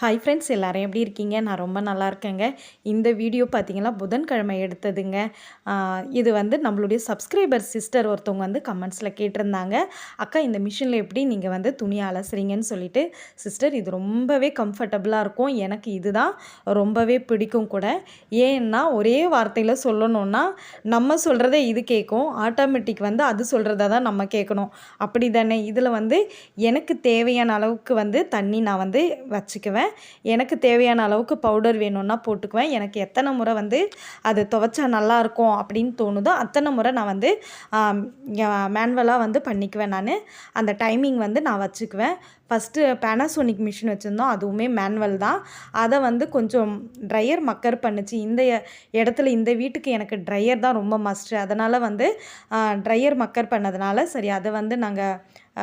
Hi friends எல்லோரும் எப்படி இருக்கீங்க? நான் ரொம்ப நல்லா இருக்கேங்க. இந்த வீடியோ பார்த்தீங்கன்னா புதன்கிழமை எடுத்ததுங்க. இது வந்து நம்மளுடைய சப்ஸ்கிரைபர் சிஸ்டர் ஒருத்தவங்க வந்து கமெண்ட்ஸில் கேட்டிருந்தாங்க. அக்கா இந்த மிஷினில் எப்படி நீங்கள் வந்து துணி அலசுறீங்கன்னு சொல்லிட்டு சிஸ்டர் இது ரொம்பவே கம்ஃபர்டபுளாக இருக்கும். எனக்கு இதுதான் ரொம்பவே பிடிக்கும் கூட. ஏன்னா ஒரே வார்த்தையில் சொல்லணும்னா நம்ம சொல்கிறத இது கேட்கும். ஆட்டோமேட்டிக் வந்து அது சொல்கிறத தான் நம்ம கேட்கணும். அப்படி தானே இதில் வந்து எனக்கு தேவையான அளவுக்கு வந்து தண்ணி நான் வந்து வச்சுக்குவேன். எனக்கு தேவையான அளவுக்கு பவுடர் வேணும்னா போட்டுக்குவேன். எனக்கு எத்தனை முறை வந்து அது துவைச்சா நல்லாயிருக்கும் அப்படின்னு தோணுதோ அத்தனை முறை நான் வந்து மேனுவலாக வந்து பண்ணிக்குவேன் நான். அந்த டைமிங் வந்து நான் வச்சுக்குவேன். ஃபஸ்ட்டு பேனாசோனிக் மிஷின் வச்சுருந்தோம். அதுவுமே மேனுவல் தான். அதை வந்து கொஞ்சம் ட்ரையர் மக்கர் பண்ணுச்சு. இந்த இடத்துல இந்த வீட்டுக்கு எனக்கு ட்ரையர் தான் ரொம்ப மஸ்ட்டு அதனால் வந்து ட்ரையர் மக்கர் பண்ணதுனால சரி அதை வந்து நாங்கள்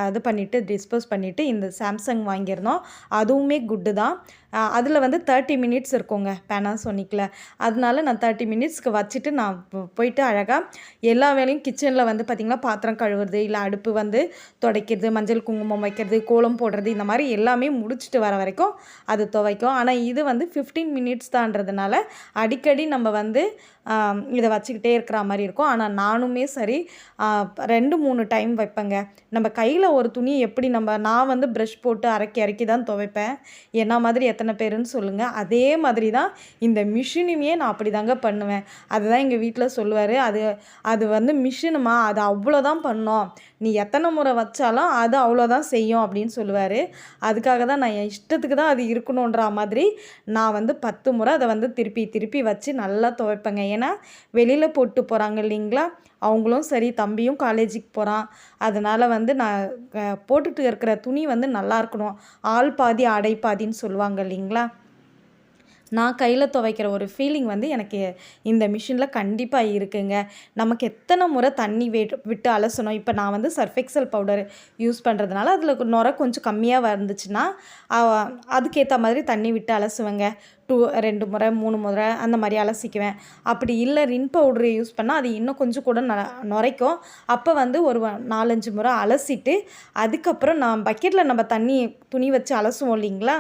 இது பண்ணிவிட்டு டிஸ்போஸ் பண்ணிவிட்டு இந்த சாம்சங் வாங்கியிருந்தோம். அதுவுமே குட்டு தான். அதில் வந்து தேர்ட்டி மினிட்ஸ் இருக்குங்க பேனாசோனிக்கில் அதனால நான் தேர்ட்டி மினிட்ஸ்க்கு வச்சுட்டு நான் போயிட்டு அழகாக எல்லா வேலையும் கிச்சனில் வந்து பார்த்திங்கன்னா பாத்திரம் கழுவுறது இல்லை அடுப்பு வந்து துடைக்கிறது மஞ்சள் குங்குமம் வைக்கிறது கோலம் போடுறது இந்த மாதிரி எல்லாமே முடிச்சுட்டு வர வரைக்கும் அது துவைக்கும். ஆனால் இது வந்து ஃபிஃப்டீன் மினிட்ஸ் தான்றதுனால அடிக்கடி நம்ம வந்து இதை வச்சுக்கிட்டே இருக்கிற மாதிரி இருக்கும். ஆனால் நானுமே சரி ரெண்டு மூணு டைம் வைப்பேங்க. நம்ம கையில் ஒரு துணி எப்படி நம்ம நான் வந்து ப்ரஷ் போட்டு அரைக்கி அரைக்கி தான் துவைப்பேன். என்ன மாதிரி எத்தனை பேருன்னு சொல்லுங்கள் அதே மாதிரி தான் இந்த மிஷினுமே நான் அப்படி தாங்க பண்ணுவேன். அதுதான் எங்கள் வீட்டில் சொல்லுவார். அது அது வந்து மிஷினுமா அது அவ்வளோதான் பண்ணோம். நீ எத்தனை முறை வச்சாலும் அது அவ்வளோதான் செய்யும் அப்படின்னு சொல்லுவார். அதுக்காக தான் நான் என் இஷ்டத்துக்கு தான் அது இருக்கணுன்ற மாதிரி நான் வந்து பத்து முறை அதை வந்து திருப்பி திருப்பி வச்சு நல்லா துவைப்பேங்க. ஏன்னா வெளியில் போட்டு போகிறாங்க இல்லைங்களா? அவங்களும் சரி தம்பியும் காலேஜுக்கு போகிறான் அதனால் வந்து நான் போட்டுட்டு இருக்கிற துணி வந்து நல்லா இருக்கணும். ஆள் பாதி ஆடை பாதின்னு சொல்லுவாங்க இல்லைங்களா? நான் கையில் துவைக்கிற ஒரு ஃபீலிங் வந்து எனக்கு இந்த மிஷினில் கண்டிப்பாக இருக்குங்க. நமக்கு எத்தனை முறை தண்ணி விட்டு விட்டு அலசணும்? இப்போ நான் வந்து சர்ஃபெக்சல் பவுடர் யூஸ் பண்ணுறதுனால அதில் நுர கொஞ்சம் கம்மியாக வந்துச்சுன்னா அதுக்கேற்ற மாதிரி தண்ணி விட்டு அலசுவேங்க. டூ ரெண்டு முறை மூணு முறை அந்த மாதிரி அலசிக்குவேன் அப்படி இல்லை ரின் பவுடர் யூஸ் பண்ணால் அது இன்னும் கொஞ்சம் கூட ந நுரைக்கும். அப்போ வந்து ஒரு நாலஞ்சு முறை அலசிட்டு அதுக்கப்புறம் நான் பக்கெட்டில் நம்ம தண்ணி துணி வச்சு அலசுவோம் இல்லைங்களா?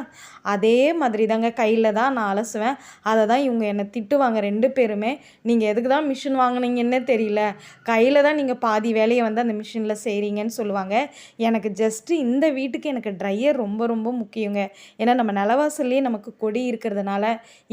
அதே மாதிரி தாங்க கையில் தான் நான் அலசுவேன். அதை தான் இவங்க என்னை திட்டுவாங்க ரெண்டு பேருமே. நீங்கள் எதுக்கு தான் மிஷின் வாங்குனீங்கன்னே தெரியல. கையில் தான் நீங்கள் பாதி வேலையை வந்து அந்த மிஷினில் செய்கிறீங்கன்னு சொல்லுவாங்க. எனக்கு ஜஸ்ட்டு இந்த வீட்டுக்கு எனக்கு ட்ரையர் ரொம்ப ரொம்ப முக்கியங்க. ஏன்னா நம்ம நிலவாசல்லையே நமக்கு கொடி இருக்கிறதுனால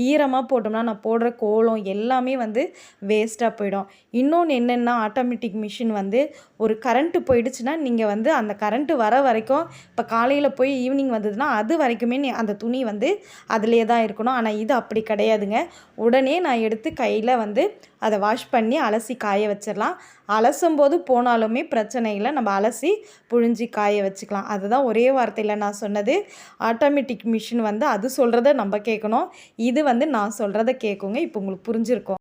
ஈரமாக போட்டோம்னா நான் போடுற கோலம் எல்லாமே வந்து வேஸ்ட்டாக போயிடும். இன்னொன்று என்னென்னா ஆட்டோமேட்டிக் மிஷின் வந்து ஒரு கரண்ட்டு போயிடுச்சுன்னா நீங்கள் வந்து அந்த கரண்ட்டு வர வரைக்கும் இப்போ காலையில் போய் ஈவினிங் வந்ததுன்னா அது வரைக்குமே நீ அந்த துணி வந்து அதிலே தான் இருக்கணும். ஆனால் இது அப்படி கிடையாதுங்க. உடனே நான் எடுத்து கையில் வந்து அதை வாஷ் பண்ணி அலசி காய வச்சிடலாம். அலசும் போது போனாலுமே பிரச்சனை இல்லை. நம்ம அலசி புழிஞ்சி காய வச்சுக்கலாம். அதுதான் ஒரே வார்த்தையில் நான் சொன்னது. ஆட்டோமேட்டிக் மிஷின் வந்து அது சொல்கிறத நம்ம கேட்கணும். இது வந்து நான் சொல்கிறத கேட்குங்க இப்போ உங்களுக்கு புரிஞ்சிருக்கும்.